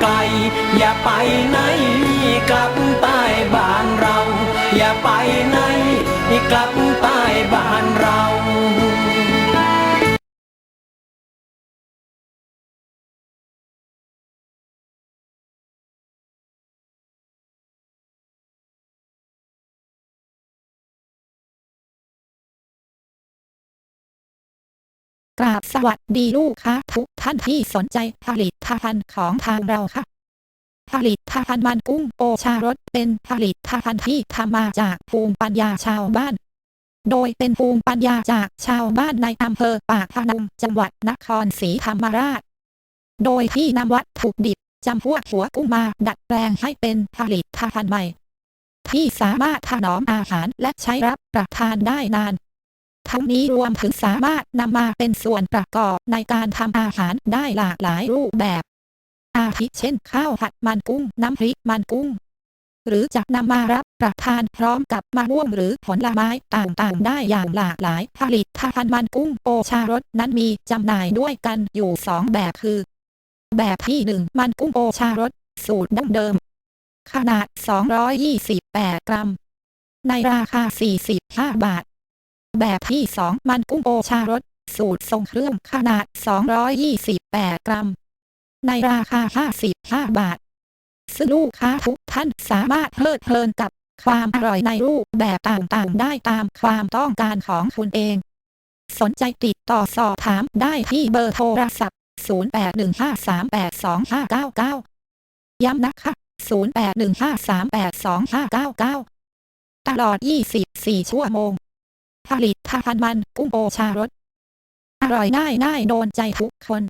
ไกล อย่าไปไหนกลับใต้บ้านเรา อย่าไปไหนกลับใต้บ้านเรา กราบสวัสดีลูกค้าทุกท่านที่สนใจผลิตภัณฑ์ของทางเราค่ะ ผลิตภัณฑ์มันกุ้งโอชารสเป็นผลิตภัณฑ์ที่ทำมาจากภูมิปัญญาชาวบ้าน โดยเป็นภูมิปัญญาจากชาวบ้านในอำเภอปากพนังจังหวัดนครศรีธรรมราช โดยที่นำวัตถุดิบจำพวกหัวกุ้งมาดัดแปลงให้เป็นผลิตภัณฑ์ใหม่ ที่สามารถถนอมอาหารและใช้รับประทานได้นาน ทั้งนี้รวมถึงสามารถนำมาเป็นส่วนประกอบในการทำอาหารได้หลากหลายรูปแบบ อาทิเช่น ข้าวผัดมันกุ้ง น้ำพริกมันกุ้ง หรือจะนำมารับประทานพร้อมกับมะม่วงหรือผลไม้ต่างๆ ได้อย่างหลากหลายผลิตภัณฑ์มันกุ้งโอชารสนั้นมีจำหน่ายด้วยกันอยู่ 2 แบบคือ แบบที่ 1 มันกุ้งโอชารสสูตรดั้งเดิม ขนาด 228 กรัม ในราคา 45 บาท แบบที่ 2 มันกุ้งโอชารสสูตรทรงเครื่องขนาด 228 กรัม ในราคา 55 บาท ซึ่งลูกค้าทุกท่านสามารถเพลิดเพลินกับความอร่อยในรูปแบบต่างๆ ได้ตามความต้องการของคุณเอง สนใจติดต่อสอบถามได้ที่เบอร์โทรศัพท์ 0815382599 ย้ำนะคะ 0815382599 ตลอด 24 ชั่วโมง ผลิตภัณฑ์มันกุ้งโอชารสอร่อยง่ายง่ายโดนใจทุกคน